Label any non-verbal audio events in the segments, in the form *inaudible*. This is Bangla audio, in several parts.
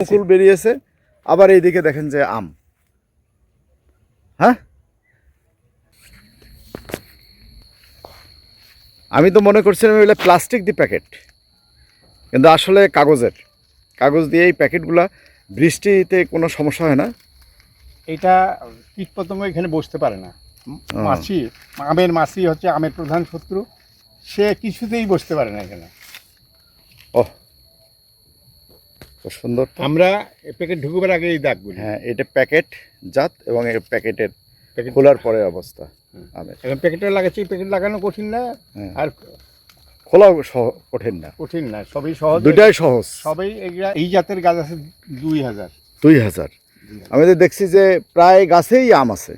মুকুল বেরিয়েছে। আবার এইদিকে দেখেন যে আম। হ্যাঁ? আমি তো মনে করছিলাম এগুলো প্লাস্টিক দি প্যাকেট কিন্তু আসলে কাগজের। কাগজ দিয়ে এই প্যাকেটগুলা বৃষ্টিতে কোনো সমস্যা হয় না? এটা কীট পতঙ্গ এখানে বসতে পারে না। মাছি আমের মাছি হচ্ছে আমের প্রধান শত্রু। সে কিছুতেই বসতে পারে না এখানে। ও খুব সুন্দর তো। আমরা প্যাকেট ঢুকবার আগে এই দাগগুলি হ্যাঁ এটা প্যাকেট জাত এবং এই প্যাকেটের প্যাকেট খোলার পরে অবস্থা হুম। আমের। এখন প্যাকেটটা লাগাচ্ছি প্যাকেট লাগানো কঠিন না হ্যাঁ। আর খোলাও সহ- কঠিন না। কঠিন না সবই সহজ। দুটাই সহজ। সবই এই জাতের গাছ আছে দুই হাজার। দুই হাজার। আমি তো দেখছি যে প্রায় গাছেই আম আছে।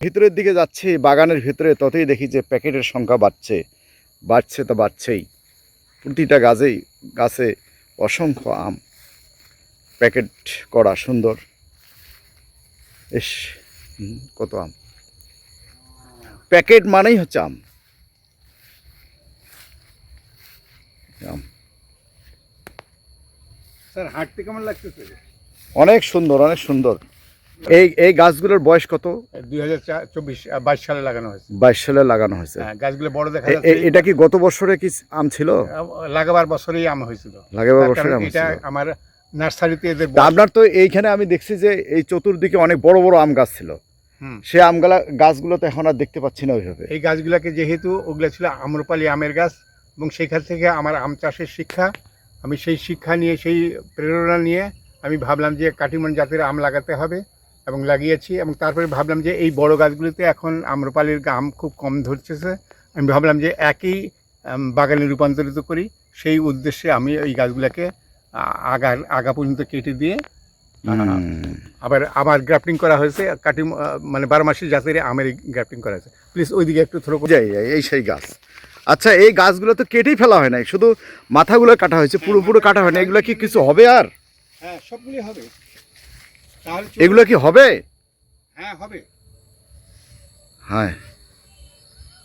ভিতরের দিকে যাচ্ছি বাগানের ভিতরে ততই দেখি যে প্যাকেটের সংখ্যা বাড়ছে। বাড়ছে তো বাড়ছেই। প্রতিটা গাছেই গাছে অসংখ্য আম। প্যাকেট করা সুন্দর। ইস কত আম। প্যাকেট মানেই হচ্ছে আম। আম। স্যার হাঁটতে কেমন লাগতেছে? অনেক সুন্দর অনেক সুন্দর। এই এই গাছগুলোর বয়স কত? দুই হাজার চব্বিশ বাইশ সালে লাগানো হয়েছে। বাইশ সালে লাগানো হয়েছে। হ্যাঁ, গাছগুলো বড় দেখা এটা কি গত বছরে কি আম ছিল? লাগাবার বছরেই আম হয়েছিল। লাগাবার বছরে এটা আমার নার্সারিতে এদের আপনার তো এইখানে আমি দেখছি যে এই চতুর্দিকে অনেক বড় বড় আম গাছ ছিল। সে আমগালা গাছগুলো তো এখন আর দেখতে পাচ্ছি না ওইভাবে। এই গাছগুলোকে যেহেতু ওগুলো ছিল আম্রপালি আমের গাছ এবং সেখান থেকে আমার আম চাষের শিক্ষা আমি সেই শিক্ষা নিয়ে সেই প্রেরণা নিয়ে আমি ভাবলাম যে কাটিমন জাতের আম লাগাতে হবে এবং লাগিয়েছি এবং তারপরে ভাবলাম যে এই বড় গাছগুলিতে এখন আম্রপালির আম খুব কম ধরতেছে। আমি ভাবলাম যে একই বাগানে রূপান্তরিত করি। সেই উদ্দেশ্যে আমি এই গাছগুলোকে আগার আগা পর্যন্ত কেটে দিয়ে আবার আবার গ্রাফটিং করা হয়েছে কাটি মানে বারো মাসের জাতের আমের গ্রাফটিং করা হয়েছে। প্লিজ ওইদিকে একটু থ্রো যাই যাই, এই সেই গাছ। আচ্ছা এই গাছগুলো তো কেটেই ফেলা হয় নাই শুধু মাথাগুলো কাটা হয়েছে পুরো পুরো কাটা হয় না এগুলো কি কিছু হবে আর? হ্যাঁ সবগুলি হবে। এগুলো কি হবে? হ্যাঁ হবে। হ্যাঁ।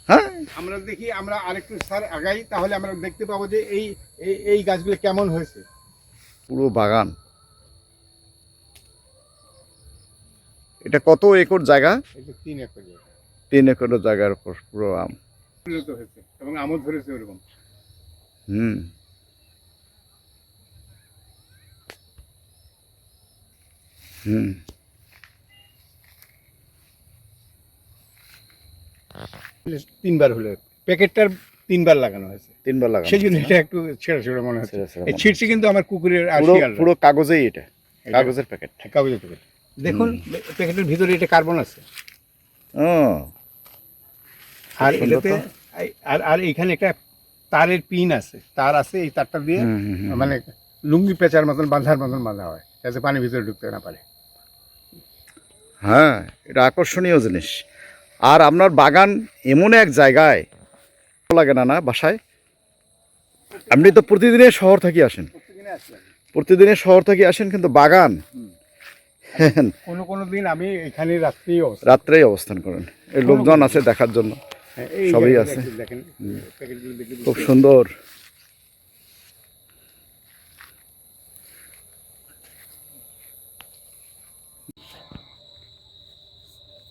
হ্যাঁ। আমরা দেখি আমরা আরেকটু স্যার আগাই তাহলে আমরা দেখতে পাবো যে এই এই- এই গাছগুলো কেমন হয়েছে। পুরো বাগান। এটা কত একর জায়গা? তিন একর তিন একর জায়গার উপর পুরো আম। এবং আমও ধরেছে ওরকম। হুম। হুম। তিনবার হলে। প্যাকেটটার তিনবার লাগানো হয়েছে। তিনবার লাগানো সেই জন্য এটা একটু ছেঁড়া ছেঁড়া মনে হচ্ছে। এই ছিটছে কিন্তু আমার কুকুরের পুরো পুরো কাগজেই এটা কাগজের প্যাকেট কাগজের প্যাকেট দেখুন প্যাকেটের ভিতরে এটা কার্বন আছে। ও। আর এটাতে আর আর এখানে একটা তারের পিন আছে। তার আছে এই তারটা দিয়ে। মানে লুঙ্গি পেঁচার মতন বাঁধার মতন বাঁধা হয়। যাতে পানি ভিতরে ঢুকতে না পারে। হ্যাঁ এটা আকর্ষণীয় জিনিস। আর আপনার বাগান এমন এক জায়গায় লাগে না না বাসায়। আপনি তো প্রতিদিনের শহর থেকে আসেন। প্রতিদিনের শহর থেকে আসেন কিন্তু বাগান। *laughs* কোনো কোনো দিন আমি এখানে রাত্রি রাত্রেই অবস্থান করেন। এই লোকজন আছে দেখার জন্য। সবই আছে। খুব সুন্দর।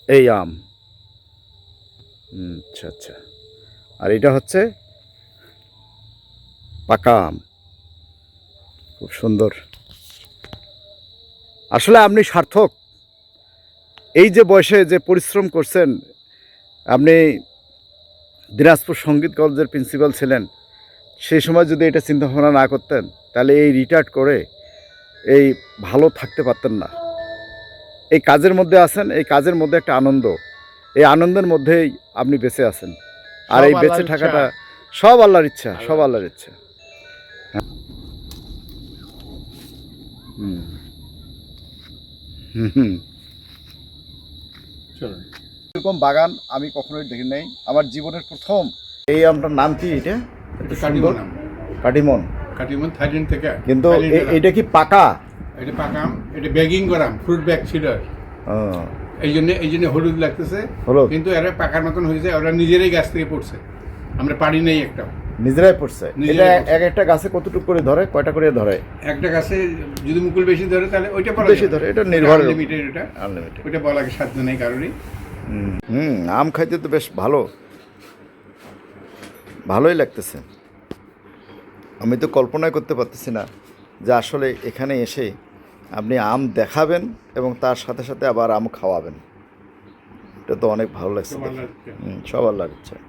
এই আম। আচ্ছা আচ্ছা। আর এটা হচ্ছে পাকা আম। খুব সুন্দর। আসলে আপনি সার্থক। এই যে বয়সে যে পরিশ্রম করছেন, আপনি দিনাজপুর সংগীত কলেজের প্রিন্সিপাল ছিলেন সেই সময় যদি এটা চিন্তা ভাবনা না করতেন, তাহলে এই রিটায়ার্ড করে এই ভালো থাকতে পারতেন না। এই কাজের মধ্যে আছেন, এই কাজের মধ্যে একটা আনন্দ, এই আনন্দের মধ্যেই আপনি বেঁচে আছেন। আর সব এই বেঁচে থাকাটা ইচ্ছা। সব আল্লাহর ইচ্ছা সব আল্লাহর ইচ্ছা। হ্যাঁ। এরকম বাগান আমি কখনোই দেখি নাই। আমার জীবনের প্রথম। এই আমটার নাম কি এটা? কাটিমন কাটিমন। কাটিমন থাইল্যান্ড থেকে। কিন্তু। এটা কি পাকা? এটা পাকা এটা ব্যাগিং করাম ফ্রুট ব্যাগ ও, এই জন্য এই জন্য হলুদ লাগতেছে। কিন্তু এরা পাকার মতন হয়ে যায় ওরা নিজেরাই গাছ থেকে পড়ছে। আমরা পারি নাই একটা নিজেরাই পড়ছে? এটা এক একটা গাছে কতটুকু করে ধরে কয়টা করে ধরে? একটা গাছে যদি মুকুল বেশি ধরে তাহলে ওইটা বলা বেশি ধরে, এটা নির্ভর- লিমিটেড এটা। আনলিমিটেড ওইটা বলাকে সাধ্য নেই কারোরই। হুম আম খাইতে তো বেশ ভালো। ভালোই লাগতেছে। আমি তো কল্পনাই করতে পারতেছি না যে আসলে এখানে এসে আপনি আম দেখাবেন এবং তার সাথে সাথে আবার আম খাওয়াবেন। এটা তো অনেক ভালো লাগছে সবার লাগছে।